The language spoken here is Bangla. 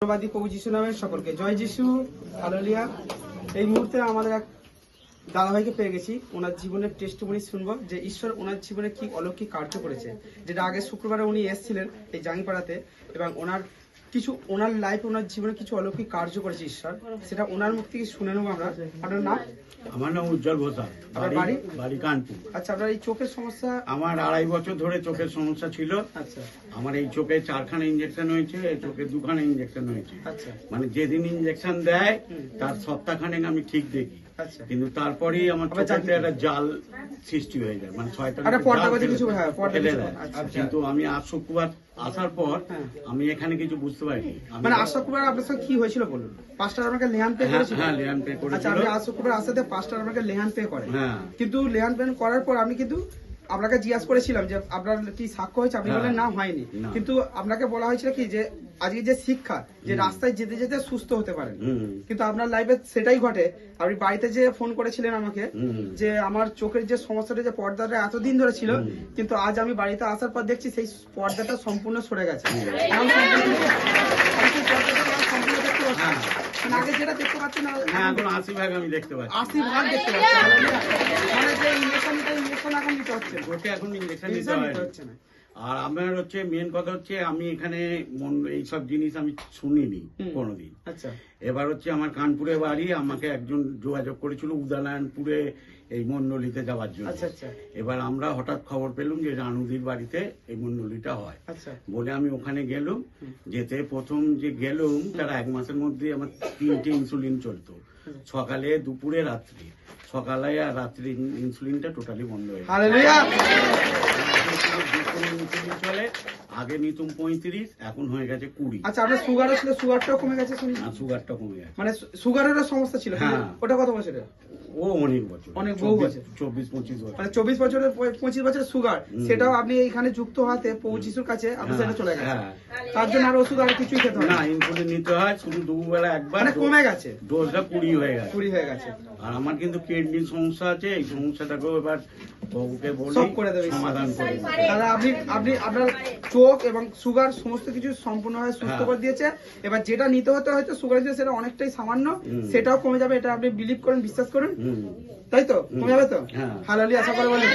ধন্যবাদী প্রভু যিশু নামের সকলকে। জয় যিশু। হালেলুয়া। এই মুহূর্তে আমাদের এক দাদাভাইকে পেয়ে গেছি। ওনার জীবনের টেস্টমনি শুনব যে ঈশ্বর ওনার জীবনে কি অলৌকিক কার্য করেছে। যেটা আগে শুক্রবারে উনি এসেছিলেন এই জাঙ্গিপাড়াতে এবং ওনার কিছু ওনার লাইফ ওনার জীবনে কিছু অলৌকিক কার্য করেছে ঈশ্বর। সেটা ওনার মুখ থেকে শুনে নেব আমরা। আপনার নাম? আমার নাম উজ্জ্বল ঘোষাল। বাড়ি কানপুর। আচ্ছা আপনার এই চোখের সমস্যা? আমার আড়াই বছর ধরে চোখের সমস্যা ছিল। আচ্ছা। আমার এই চোখে চারখানা ইঞ্জেকশন হয়েছে এই চোখে দুখানা ইঞ্জেকশন হয়েছে। আচ্ছা। মানে যেদিন ইঞ্জেকশন দেয়। তার সপ্তাহখানেক আমি ঠিক দেখি। আচ্ছা। কিন্তু তারপরেই আমার চোখেতে একটা জাল সৃষ্টি হয়ে যায়। মানে হ্যাঁ, আচ্ছা। কিন্তু আমি আজ শুক্রবার আসার পর হ্যাঁ। আমি এখানে কিছু বুঝতে পারিনি। মানে আজ কুমার আপনার সাথে কি হয়েছিল বলুন? পাঁচটা আমাকে লেহান পে হ্যাঁ করেছিল? হ্যাঁ লেহান পে আচ্ছা আমি আপনি আজ শুক্রবার পাঁচ টাকা আমাকে লেহান পে করে। হ্যাঁ। কিন্তু লেহান পেন করার পর আমি কিন্তু আপনাকে জিজ্ঞাসা করেছিলাম যে আপনার কি সাক্ষ্য হয়েছে? আপনি। বললেন না হয়নি। কিন্তু আপনাকে বলা হয়েছিল কি যে আজকে যে শিক্ষা যে রাস্তায় যেতে যেতে সুস্থ হতে পারেন। কিন্তু আপনার লাইফে সেটাই ঘটে। আপনি বাড়িতে যে ফোন করেছিলেন আমাকে যে আমার চোখের যে সমস্যাটা যে পর্দাটা এতদিন ধরে ছিল কিন্তু আজ আমি বাড়িতে আসার পর দেখছি সেই পর্দাটা সম্পূর্ণ সরে গেছে। হ্যাঁ। মানে আগে যেটা দেখতে পাচ্ছি না হ্যাঁ এখন আশি ভাগ আমি দেখতে পাচ্ছি। আশি ভাগ দেখতে পাচ্ছি মানে যে ইঞ্জেকশনটা ইঞ্জেকশন এখন নিতে হচ্ছে না। এখন ইঞ্জেকশন নিতে ইঞ্জেকশন নিতে হচ্ছে না। আর আমার হচ্ছে মেন কথা হচ্ছে আমি এখানে মন- এইসব জিনিস আমি শুনিনি কোনোদিন। আচ্ছা। এবার হচ্ছে আমার কানপুরে বাড়ি আমাকে একজন যোগাযোগ করেছিল উদানায়নপুরে এই মন্ডলিতে যাওয়ার জন্য। আচ্ছা আচ্ছা। এবার আমরা হঠাৎ খবর পেলাম যে রানুদির বাড়িতে এই মন্ডলিটা হয়। বলে আমি ওখানে গেলুম যেতে প্রথম যে গেলুম তারা এক মাসের মধ্যে আমার তিনটে ইনসুলিন চলতো। সকালে দুপুরে রাত্রি। সকালে আর রাত্রি ইনসুলিনটা টোটালি বন্ধ হয়ে চলে আগে নিতুম পঁয়ত্রিশ এখন হয়ে গেছে কুড়ি। আচ্ছা আপনার সুগারও ছিল সুগারটাও কমে গেছে শুনি। আর সুগারটা কমে গেছে। মানে সুগারেরও সমস্যা ছিল হ্যাঁ। ওটা কত বছরের? ও অনেক বছর। অনেক বহু বছর। চব্বিশ পঁচিশ বছর। মানে চব্বিশ বছরের পঁচিশ বছরের সুগার সেটাও আপনি এখানে যুক্ত হওয়াতে পৌঁছিসুর কাছে আপনি হ্যাঁ, সেটা চলে গেছে। হ্যাঁ। তার জন্য আর ওষুধ আর কিছুই খেতে হবে না। না ইনসুলিন নিতে হয় শুধু দুবেলা একবার মানে কমে গেছে। ডোজটা কুড়ি হয়ে গেছে। কুড়ি হয়ে গেছে। আর আমার কিন্তু কিডনির সমস্যা আছে এই সমস্যাটাকেও এবার বাবুকে বলি করে দেবে। সমাধান করে দেবে। আপনি আপনি আপনার চোখ এবং সুগার সমস্ত কিছু সম্পূর্ণভাবে সুস্থ হ্যাঁ। করে দিয়েছে। এবার যেটা নিতে হতে হয়তো সুগার ছিল সেটা অনেকটাই সামান্য। সেটাও কমে যাবে এটা আপনি বিলিভ করেন বিশ্বাস করেন। তাই তো? কমে যাবে তো? হ্যাঁ। হালালি আশা করে বলেন